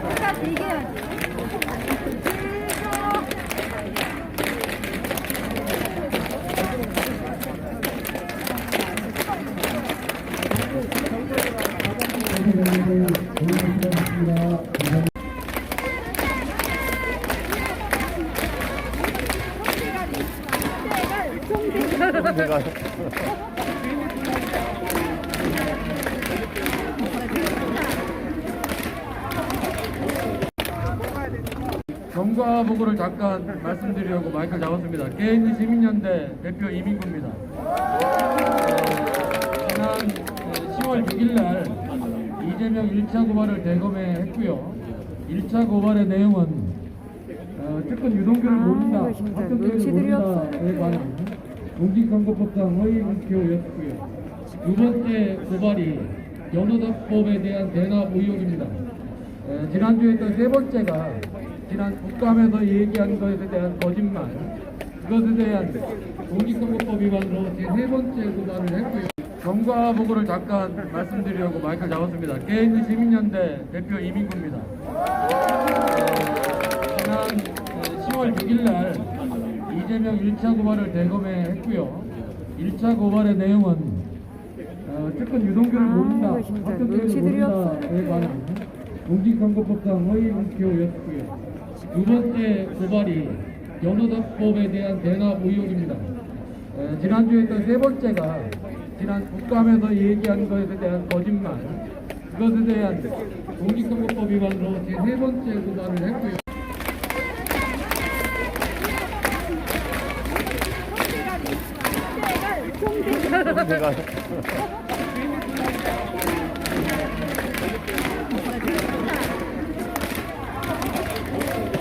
아, 딱 얘기해야지. 경과 보고를 잠깐 말씀드리려고 마이크를 잡았습니다. 게임즈 시민연대 대표 이민구입니다. 어, 지난 10월 6일 날 이재명 1차 고발을 대검에 했고요. 1차 고발의 내용은 어, 특권 유동규를 아, 모른다, 그렇습니다. 합격자를 눈치들이었어요. 모른다에 관한 공직선거법상 허위 문표였고요. 두 번째 고발이 연호당법에 대한 대납 의혹입니다. 에, 지난주에 했던 세 번째가 지난 국감에서 얘기한 것에 대한 거짓말 그것에 대한 공직선거법 위반으로 제 세 번째 고발을 했고요. 경과 보고를 잠깐 말씀드리려고 마이크를 잡았습니다. 게임즈 시민연대 대표 이민구입니다. 에, 지난 10월 6일 날 이재명 1차 고발을 대검에 했고요. 1차 고발의 내용은 어, 특권 유동규를 아, 모른다, 눈치들이었어요. 모른다에 관한 공직선거법상 허위 문표였고요. 두 번째 고발이 연호당법에 대한 대납 의혹입니다. 에, 지난주에 했던 세 번째가 지난 국감에서 얘기한 것에 대한 거짓말 그것에 대한 공직선거법 위반으로 제 세 번째 고발을 했고요. 내가